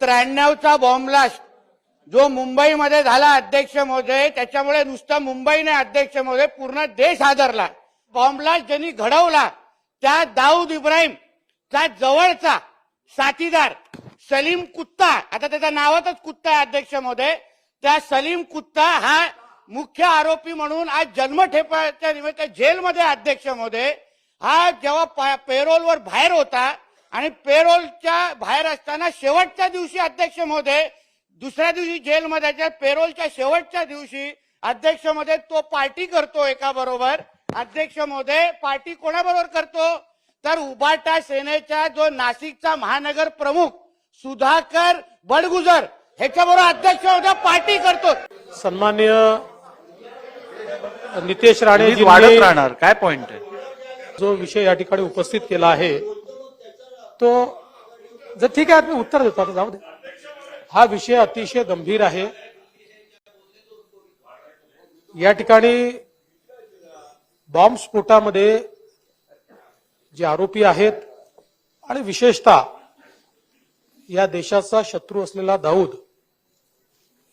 त्र्याण्णवचा bomb blast जो मुंबईमध्ये झाला अध्यक्ष महोदय त्याच्यामुळे नुसतं मुंबई नाही अध्यक्ष महोदय पूर्ण देश हादरला. बॉम्बलास्ट ज्यांनी घडवला त्या दाऊद इब्राहिम चा जवळचा साथीदार सलीम कुत्ता आता त्याच्या नावातच कुत्ता आहे अध्यक्ष महोदय त्या सलीम कुत्ता हा मुख्य आरोपी म्हणून आज जन्मठेपाच्या निमित्त जेलमध्ये अध्यक्ष महोदय. हा जेव्हा पेरोलवर बाहेर होता आणि पेरोलच्या बाहेर असताना शेवटच्या दिवशी अध्यक्ष महोदय दुसऱ्या दिवशी जेलमध्ये पेरोलच्या शेवटच्या दिवशी अध्यक्ष महोदय तो पार्टी करतो एका बरोबर. अध्यक्ष महोदय पार्टी कोणाबरोबर करतो? तर उबाटा सेनेचा जो नाशिकचा महानगर प्रमुख सुधाकर बडगुजर ह्याच्याबरोबर अध्यक्ष महोदय पार्टी करतो. सन्मान्य नितेश लीड वाढत राणे राहणार. काय पॉइंट आहे? जो विषय या ठिकाणी उपस्थित केला आहे तो जर ठीक आहे मी उत्तर देतो आता जाऊ दे. हा विषय अतिशय गंभीर आहे. या ठिकाणी बॉम्बस्फोटामध्ये जे आरोपी आहेत आणि विशेषतः या देशाचा शत्रू असलेला दाऊद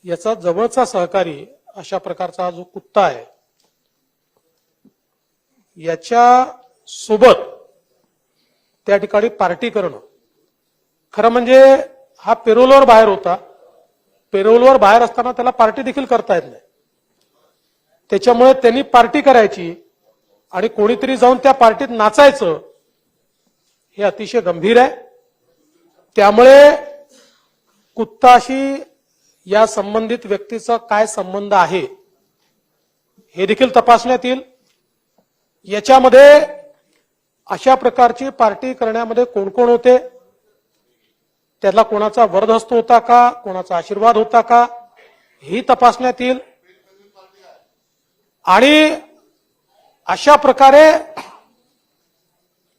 याचा जवळचा सहकारी अशा प्रकारचा जो कुत्ता आहे याच्या सोबत त्या ठिकाणी पार्टी करणं. खरं म्हणजे हा पेरोलवर बाहेर होता. पेरोलवर बाहेर असताना त्याला पार्टी देखील करता येत नाही. त्याच्यामुळे त्यांनी पार्टी करायची आणि कोणीतरी जाऊन त्या पार्टीत नाचायचं हे अतिशय गंभीर आहे. त्यामुळे कुत्ताशी या संबंधित व्यक्तीचा काय संबंध आहे हे देखील तपासण्यात येईल. याच्यामध्ये अशा प्रकारची पार्टी करण्यामध्ये कोण कोण होते? त्याला कोणाचा वरदहस्त होता का? कोणाचा आशीर्वाद होता का? ही तपासण्यात येईल. आणि अशा प्रकारे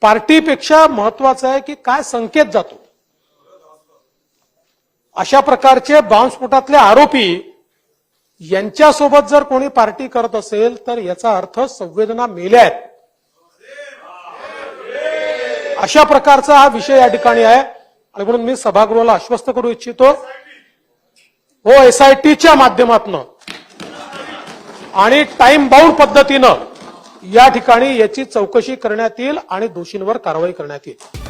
पार्टीपेक्षा महत्वाचं आहे की काय संकेत जातो. अशा प्रकारचे बॉम्बस्फोटातले आरोपी यांच्यासोबत जर कोणी पार्टी करत असेल तर याचा अर्थ संवेदना मेल्या आहेत. अशा प्रकारचा हा विषय या ठिकाणी आहे. आणि म्हणून मी सभागृहाला आश्वस्त करू इच्छितो. हो एसआयटीच्या माध्यमातून आणि टाइम बाउंड पद्धतीनं या ठिकाणी याची चौकशी करण्यात येईल आणि दोषींवर कारवाई करण्यात येईल.